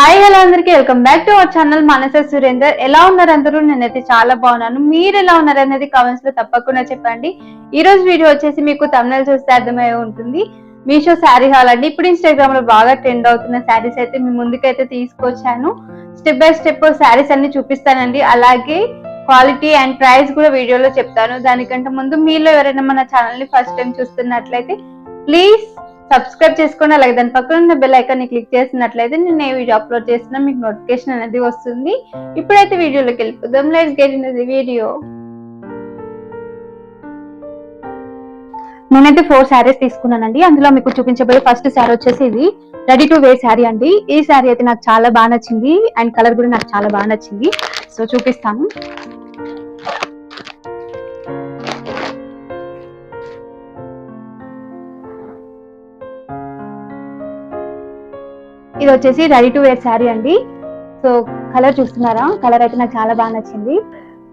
Hi hello అందరికి. Welcome back to our channel Manasa Surender. ఎలా ఉన్నారు అందరూ? నేనైతే చాలా బాగున్నాను. మీరు ఎలా ఉన్నారు అనేది కామెంట్స్లో తప్పకుండా చెప్పండి. ఈ రోజు వీడియో వచ్చేసి మీకు తమిళ చూస్తే అర్థమై ఉంటుంది. మీషో శారీ హాల్ అండి. ఇప్పుడు ఇన్స్టాగ్రామ్లో బాగా ట్రెండ్ అవుతున్న శారీస్ అయితే మీ ముందుకైతే తీసుకొచ్చాను. స్టెప్ బై స్టెప్ శారీస్ అన్ని చూపిస్తానండి. అలాగే క్వాలిటీ అండ్ ప్రైస్ కూడా వీడియోలో చెప్తాను. దానికంటే ముందు మీలో ఎవరైనా మన ఛానల్ని ఫస్ట్ టైం చూస్తున్నట్లయితే ప్లీజ్ సబ్స్క్రైబ్ చేసుకోండి. అలాగే దాని పక్కన ఉన్న బెల్ ఐకాన్ని క్లిక్ చేసినట్లయితే నేను ఏ వీడియో అప్లోడ్ చేసినా మీకు నోటిఫికేషన్ అనేది వస్తుంది. ఇప్పుడైతే వీడియోలోకి వెళ్ళిపోదాం. Let's get in the video నేనైతే ఫోర్ శారీస్ తీసుకున్నానండి. అందులో మీకు చూపించబోయే ఫస్ట్ శారీ వచ్చేసి ఇది రెడీ టు వేర్ శారీ అండి. ఈ శారీ అయితే నాకు చాలా బాగా నచ్చింది. అండ్ కలర్ కూడా నాకు చాలా బాగా నచ్చింది. సో చూపిస్తాను. ఇది వచ్చేసి రెడీ టు వేర్ శారీ అండి. సో కలర్ చూస్తున్నారా? కలర్ అయితే నాకు చాలా బాగా నచ్చింది.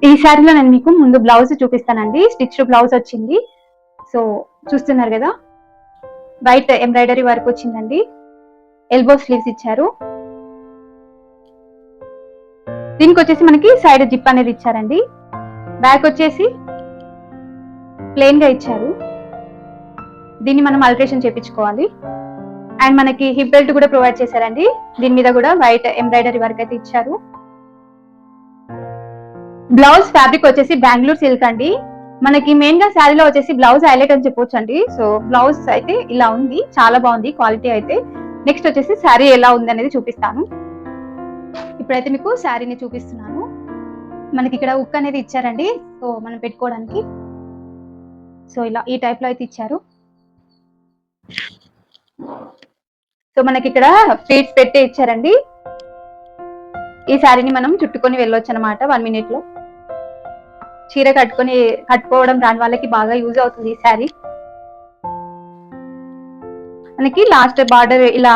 ఈ శారీలో నేను మీకు ముందు బ్లౌజ్ చూపిస్తానండి. స్టిచ్ బ్లౌజ్ వచ్చింది. సో చూస్తున్నారు కదా? వైట్ ఎంబ్రాయిడరీ వర్క్ వచ్చిందండి. ఎల్బో స్లీవ్స్ ఇచ్చారు. దీనికి వచ్చేసి మనకి సైడ్ జిప్ అనేది ఇచ్చారండి. బ్యాక్ వచ్చేసి ప్లెయిన్గా ఇచ్చారు. దీన్ని మనం అల్ట్రేషన్ చేపించుకోవాలి. అండ్ మనకి హిప్ బెల్ట్ కూడా ప్రొవైడ్ చేశారండి. దీని మీద కూడా వైట్ ఎంబ్రాయిడరీ వర్క్ అయితే ఇచ్చారు. బ్లౌజ్ ఫ్యాబ్రిక్ వచ్చేసి బెంగళూరు సిల్క్ అండి. మనకి మెయిన్గా శారీలో వచ్చేసి బ్లౌజ్ హైలైట్ అని చెప్పొచ్చు అండి సో బ్లౌజ్ అయితే ఇలా ఉంది. చాలా బాగుంది. క్వాలిటీ అయితే. నెక్స్ట్ వచ్చేసి శారీ ఎలా ఉంది అనేది చూపిస్తాను. ఇప్పుడైతే మీకు శారీని చూపిస్తున్నాను. మనకి ఇక్కడ ఉక్ అనేది ఇచ్చారండి. సో మనం పెట్టుకోవడానికి. సో ఇలా ఈ టైప్లో అయితే ఇచ్చారు. సో మనకి ఇక్కడ స్వీట్స్ పెట్టి ఇచ్చారండి. ఈ శారీని మనం చుట్టుకొని వెళ్ళొచ్చు అనమాట వన్ మినిట్లో. చీర కట్టుకొని కట్టుకోవడం రాని వాళ్ళకి బాగా యూజ్ అవుతుంది ఈ శారీ. మనకి లాస్ట్ బార్డర్ ఇలా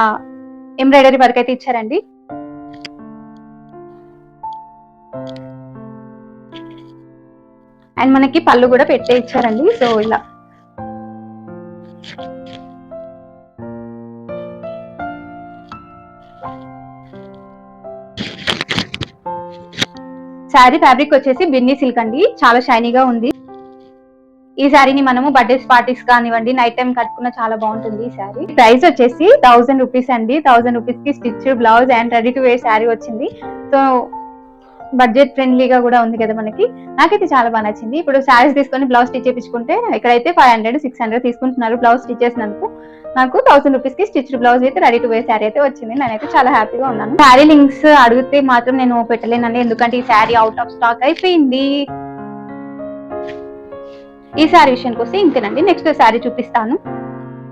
ఎంబ్రాయిడరీ వర్క్ అయితే ఇచ్చారండి. అండ్ మనకి పళ్ళు కూడా పెట్టే ఇచ్చారండి. సో ఇలా శారీ ఫ్యాబ్రిక్ వచ్చేసి బిన్నీ సిల్క్ అండి. చాలా షైనీగా ఉంది. ఈ శారీని మనము బర్త్డేస్ పార్టీస్ కానివ్వండి నైట్ టైం కట్టుకున్న చాలా బాగుంటుంది ఈ శారీ. ప్రైస్ వచ్చేసి థౌసండ్ రూపీస్ అండి. థౌసండ్ రూపీస్కి stitch blouse and ready to wear sari వచ్చింది. సో బడ్జెట్ ఫ్రెండ్లీగా కూడా ఉంది కదా మనకి. నాకైతే చాలా బాగా నచ్చింది. ఇప్పుడు శారీస్ తీసుకొని బ్లౌజ్ స్టిచ్ చేయించుకుంటే ఇక్కడైతే ఫైవ్ హండ్రెడ్ సిక్స్ హండ్రెడ్ తీసుకుంటున్నారు బ్లౌజ్ స్టిచ్ చేసినందుకు నాకు థౌసండ్ రూపీస్కి స్టిచ్ బ్లౌజ్ అయితే రెడీ టు వేర్ శారీ అయితే వచ్చింది. నేనైతే చాలా హ్యాపీగా ఉన్నాను. శారీ లింక్స్ అడిగితే మాత్రం నేను పెట్టలేనండి. ఎందుకంటే ఈ శారీ అవుట్ ఆఫ్ స్టాక్ అయిపోయింది. ఈ శారీ విషయానికి వస్తే ఇంతేనండి. నెక్స్ట్ శారీ చూపిస్తాను.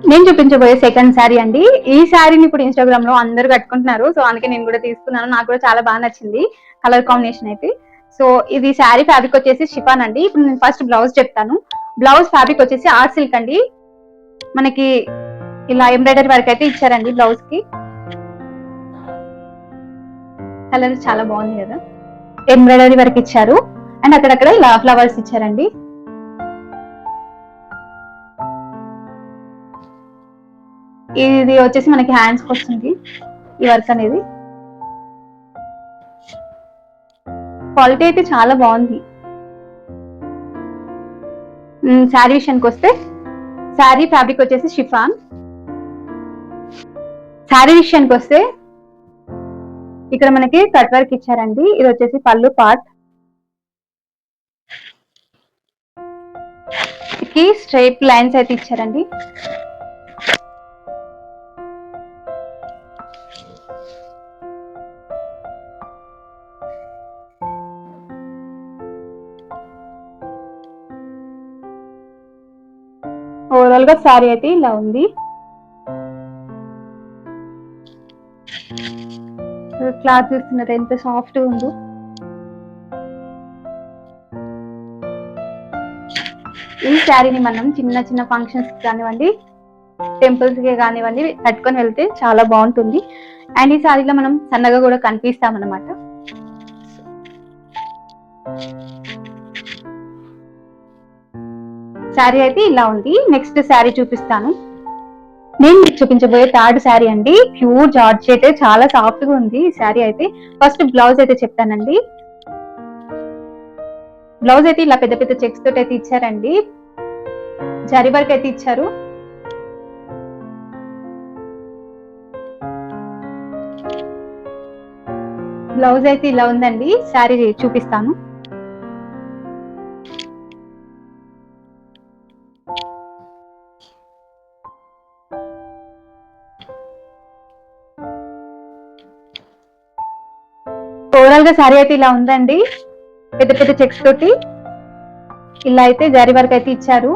నేను చూపించబోయే సెకండ్ శారీ అండి. ఈ శారీని ఇప్పుడు ఇన్స్టాగ్రామ్లో అందరూ కట్టుకుంటున్నారు. సో అందుకే నేను కూడా తీసుకున్నాను. నాకు కూడా చాలా బాగా నచ్చింది. కలర్ కాంబినేషన్ అయితే. సో ఇది శారీ ఫ్యాబ్రిక్ వచ్చేసి షిఫాన్ అండి. ఇప్పుడు నేను ఫస్ట్ బ్లౌజ్ చెప్తాను. బ్లౌజ్ ఫ్యాబ్రిక్ వచ్చేసి ఆర్ట్ సిల్క్ అండి. మనకి ఇలా ఎంబ్రాయిడరీ వర్క్ అయితే ఇచ్చారండి బ్లౌజ్కి. కలర్ చాలా బాగుంది కదా. ఎంబ్రాయిడరీ వర్క్ ఇచ్చారు. అండ్ అక్కడక్కడ ఇలా ఫ్లవర్స్ ఇచ్చారండి. ఇది వచ్చేసి మనకి హ్యాండ్స్ వస్తుంది ఈ వర్క్ అనేది. క్వాలిటీ అయితే చాలా బాగుంది. శారీ విషయానికి వస్తే శారీ ఫ్యాబ్రిక్ వచ్చేసి షిఫాన్. శారీ విషయానికి వస్తే ఇక్కడ మనకి కట్ వర్క్ ఇచ్చారండి. ఇది వచ్చేసి పళ్ళు పార్ట్. కి స్ట్రైట్ లైన్స్ అయితే ఇచ్చారండి. ఓవరాల్గా శారీ అయితే ఇలా ఉంది. క్లాత్ చూస్తున్నారు ఎంత సాఫ్ట్ ఉందో. ఈ శారీని మనం చిన్న చిన్న ఫంక్షన్స్ కానివ్వండి టెంపుల్స్కి కానివ్వండి కట్టుకొని వెళ్తే చాలా బాగుంటుంది. అండ్ ఈ శారీలో మనం సన్నగా కూడా కనిపిస్తాం అనమాట శారీ అయితే ఇలా ఉంది. నెక్స్ట్ శారీ చూపిస్తాను. నేను మీకు చూపించబోయే థర్డ్ శారీ అండి. ప్యూర్ జార్జెట్ చాలా సాఫ్ట్గా ఉంది ఈ శారీ అయితే. ఫస్ట్ బ్లౌజ్ అయితే చెప్తానండి. బ్లౌజ్ అయితే ఇలా పెద్ద పెద్ద చెక్స్ తోటి అయితే ఇచ్చారండి. జరీ వర్క్ అయితే ఇచ్చారు. బ్లౌజ్ అయితే ఇలా ఉందండి. శారీ చూపిస్తాను. ఓవరాల్గా సారీ అయితే ఇలా ఉందండి. పెద్ద పెద్ద చెక్స్ తోటి ఇలా అయితే జారీ వర్క్ అయితే ఇచ్చారు.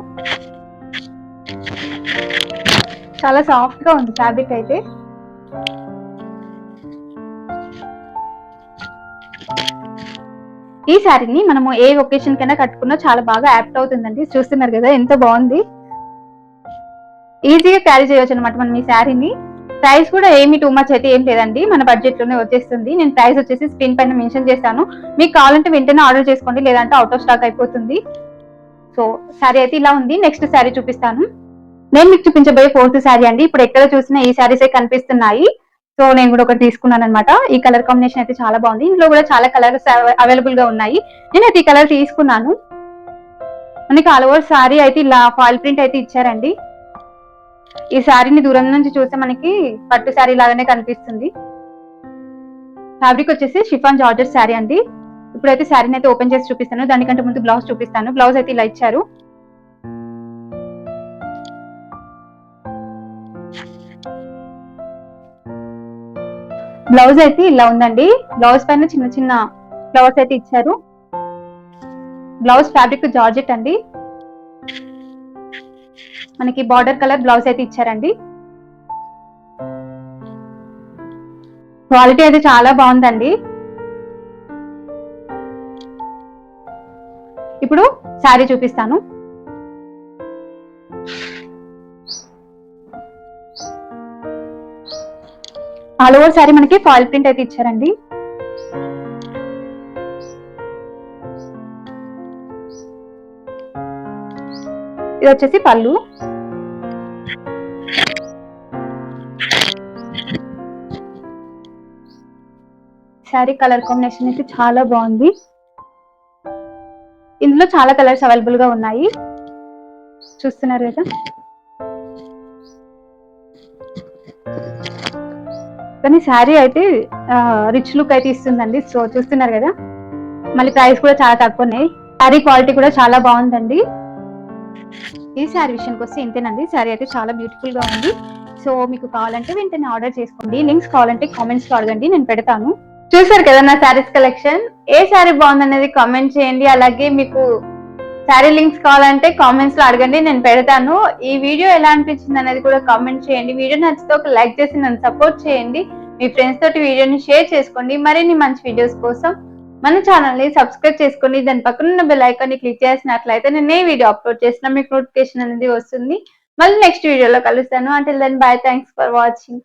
చాలా సాఫ్ట్గా ఉంది ఫ్యాబ్రిక్ అయితే. ఈ శారీని మనము ఏ ఒకేషన్ కైనా కట్టుకున్నా చాలా బాగా యాప్ట్ అవుతుందండి. చూస్తున్నారు కదా ఎంత బాగుంది. ఈజీగా క్యారీ చేయవచ్చు అనమాట మనం ఈ శారీని ప్రైస్ కూడా ఏమి టూ మచ్ అయితే ఏం లేదండి. మన బడ్జెట్లోనే వచ్చేస్తుంది. నేను ప్రైస్ వచ్చేసి స్క్రీన్ పైన మెన్షన్ చేస్తాను మీకు కావాలంటే వెంటనే ఆర్డర్ చేసుకోండి. లేదంటే అవుట్ ఆఫ్ స్టాక్ అయిపోతుంది. సో శారీ అయితే ఇలా ఉంది. నెక్స్ట్ శారీ చూపిస్తాను. నేను మీకు చూపించబోయే ఫోర్త్ శారీ అండి. ఇప్పుడు ఎక్కడ చూసినా ఈ శారీసే కనిపిస్తున్నాయి. సో నేను కూడా ఒకటి తీసుకున్నాను అనమాట ఈ కలర్ కాంబినేషన్ అయితే చాలా బాగుంది. ఇందులో కూడా చాలా కలర్స్ అవైలబుల్గా ఉన్నాయి. నేనైతే ఈ కలర్ తీసుకున్నాను. మనకి ఆల్ ఓవర్ శారీ అయితే ఇలా ఫాయిల్ ప్రింట్ అయితే ఇచ్చారండి. ఈ శారీని దూరం నుంచి చూస్తే మనకి పట్టు శారీ లాగానే కనిపిస్తుంది. ఫ్యాబ్రిక్ వచ్చేసి షిఫాన్ జార్జెట్ శారీ అండి. ఇప్పుడైతే శారీని అయితే ఓపెన్ చేసి చూపిస్తాను. దానికంటే ముందు బ్లౌజ్ చూపిస్తాను. బ్లౌజ్ అయితే ఇలా ఇచ్చారు. బ్లౌజ్ అయితే ఇలా ఉందండి. బ్లౌజ్ పైన చిన్న చిన్న ఫ్లవర్స్ అయితే ఇచ్చారు. బ్లౌజ్ ఫ్యాబ్రిక్ జార్జెట్ అండి. మనకి బార్డర్ కలర్ బ్లౌజ్ అయితే ఇచ్చారండి. క్వాలిటీ అయితే చాలా బాగుందండి. ఇప్పుడు శారీ చూపిస్తాను. ఆల్ ఓవర్ శారీ మనకి ఫాయిల్ ప్రింట్ అయితే ఇచ్చారండి. ఇది వచ్చేసి పళ్ళు. శారీ కలర్ కాంబినేషన్ అయితే చాలా బాగుంది. ఇందులో చాలా కలర్స్ అవైలబుల్గా ఉన్నాయి. చూస్తున్నారు కదా? కానీ శారీ అయితే రిచ్ లుక్ అయితే ఇస్తుందండి. సో చూస్తున్నారు కదా? మళ్ళీ ప్రైస్ కూడా చాలా తక్కువ ఉన్నాయి. శారీ క్వాలిటీ కూడా చాలా బాగుందండి. ఈ శారీ విషయానికి వస్తే ఇంతేనండి. శారీ అయితే చాలా బ్యూటిఫుల్గా ఉంది. సో మీకు కావాలంటే వెంటనే ఆర్డర్ చేసుకోండి. లింక్స్ కావాలంటే కామెంట్స్లో అడగండి. నేను పెడతాను. చూసారు కదా నా శారీస్ కలెక్షన్ ఏ శారీ బాగుందనేది కామెంట్ చేయండి. అలాగే మీకు శారీ లింక్స్ కావాలంటే కామెంట్స్లో అడగండి. నేను పెడతాను. ఈ వీడియో ఎలా అనిపించింది అనేది కూడా కామెంట్ చేయండి. వీడియో నచ్చితే ఒక లైక్ చేసి నన్ను సపోర్ట్ చేయండి. మీ ఫ్రెండ్స్ తోటి వీడియోని షేర్ చేసుకోండి. మరిన్ని మంచి వీడియోస్ కోసం మన ఛానల్ని సబ్స్క్రైబ్ చేసుకుని దాని పక్కన ఉన్న బెల్ ఐకాన్ని క్లిక్ చేసినట్లయితే నేను ఏ వీడియో అప్లోడ్ చేసినా మీకు నోటిఫికేషన్ అనేది వస్తుంది. మళ్ళీ నెక్స్ట్ వీడియోలో కలుస్తాను. అంటే then bye thanks for watching